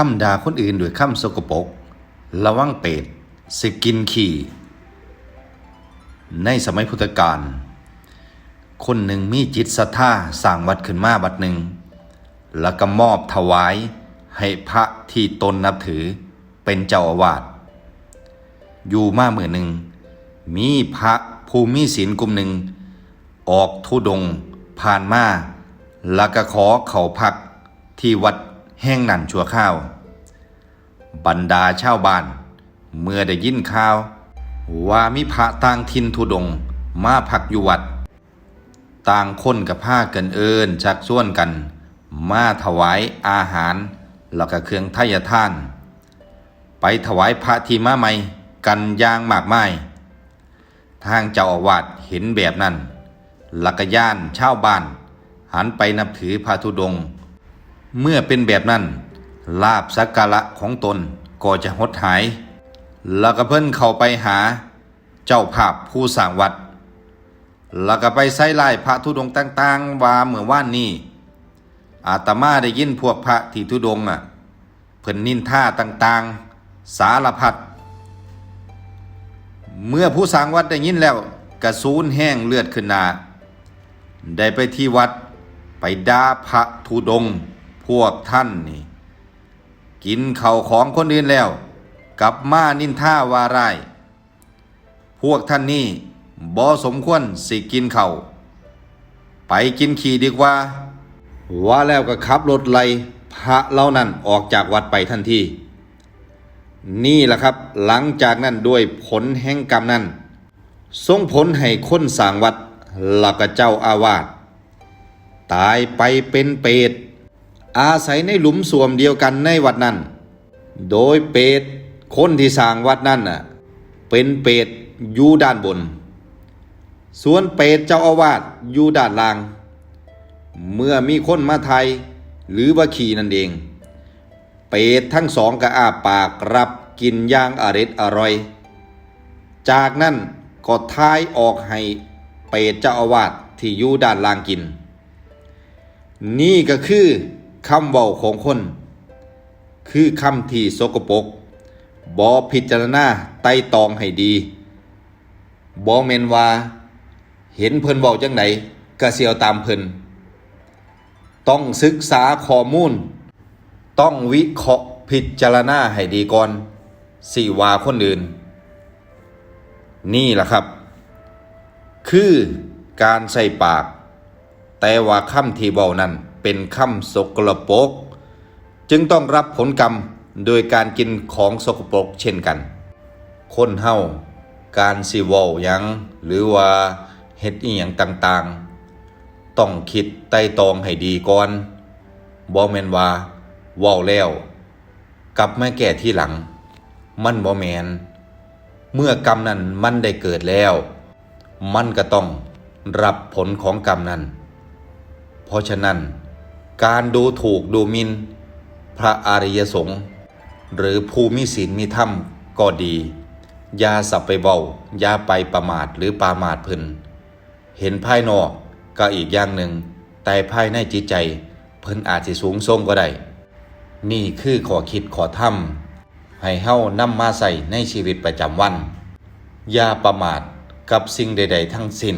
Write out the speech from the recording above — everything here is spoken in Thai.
คำด่าคนอื่นด้วยคำสกปรกระวังเป็ดสิกินขี่ ในสมัยพุทธกาลคนหนึ่งมีจิตศรัทธาสร้างวัดขึ้นมาวัดหนึ่ง แล้วก็มอบถวายให้พระที่ตนนับถือเป็นเจ้าอาวาสอยู่มาเมื่อหนึ่ง มีพระภูมิศีลกลุ่มหนึ่ง ออกทุดงผ่านมาแล้วก็ขอเขาพักที่วัด แห่งนั้นชั่วข้าว บรรดาชาวบ้าน เมื่อได้ยินข่าว ว่ามีพระต่างทินทุดงมาพักอยู่วัด ต่างคนกับผ้าเกันเอินชักส่วนกัน มาถวายอาหาร แล้วก็เครื่องทายทาน ไปถวายพระทีมาใหม่กันย่างมากมายทางเจ้าอาวาสเห็นแบบนั้นลักย่านชาวบ้าน หันไปนับถือพระธุดงค์ เมื่อเป็นแบบนั้น ลาบสักการะของตนก็จะหดหาย แล้วก็เพิ่นเข้าไปหา เจ้าภาพผู้สร้างวัด แล้วก็ไปไส้ไล่พระธุดงต่างๆ ว่าเมื่อว่านนี้อาตมาได้ยินพวกพระที่ธุดงอะ เพิ่นนินท่าต่างๆ สารพัดเมื่อผู้สร้างวัดได้ยินแล้วกระสูนแห้งเลือดขึ้นหนา ได้ไปที่วัดไปด่าพระธุดงค์ พวกท่านนี่ กินเข่าของคนอื่นแล้วกลับมานินท่าวารายพวกท่านนี่บ่สมควรสิกินเขา่า ไปกินขี่ดีกว่า ว่าแล้วก็ขับรถไล่พระเหล่านั้นออกจากวัดไปทันทีนี่แหละครับหลังจากนั้นด้วยผลแห่งกรรมนั้นส่งผลให้คนสร้างวัดแล้วก็เจ้าอาวาสตายไปเป็นเปรต อาศัยในหลุมสวมเดียวกันในวัดนั้น โดยเปรตคนที่สร้างวัดนั้นน่ะเป็นเปรตอยู่ด้านบน ส่วนเปรตเจ้าอาวาสอยู่ด้านล่าง เมื่อมีคนมาไทยหรือว่าขี่นั่นเอง เปรตทั้งสองก็อาปากรับกินย่างอร็ดอร่อย จากนั้นก็ทายออกให้เปรตเจ้าอาวาสที่อยู่ด้านล่างกิน นี่ก็คือ คำเว้าของคน คือคำที่สกปรกบอพิจารณาไต่ตองให้ดีบอเมนว่า เห็นเพิ่นเว้าจังไหนก็เสียวตามเพิ่นต้องศึกษาข้อมูล ต้องวิเคราะห์พิจารณาให้ดีก่อนสิว่าคนอื่น นี่แหละครับ คือการใส่ปาก แต่ว่าคำที่เบานั้น เป็นคำสกปรกจึงต้องรับผลกรรมโดยการกินของสกปรกเช่นกัน คนเฮาการสิว้าหยังหรือว่าเฮ็ดอีหยังต่างๆ ต้องคิดไต่ตองให้ดีก่อนบ่แม่นว่าเว้าแล้วกลับมาแก้ที่หลัง มันบ่แมน เมื่อกรรมนั้นมันได้เกิดแล้ว มันก็ต้องรับผลของกรรมนั้น เพราะฉะนั้น การดูถูกดูหมินพระอริยสงฆ์หรือภูมิศีลมีธรรมก็ดียาสับไปเบายาไปประมาทหรือปามาทเพิ่นเห็นภายนอกก็อีกอย่างหนึ่ง แต่ภายในจิตใจ เพิ่นอาจสิสูงส่งก็ได้ นี่คือขอคิดขอทำให้เฮานำมาใส่ในชีวิตประจำวัน อย่าประมาทกับสิ่งใด ๆ ทั้งสิ้น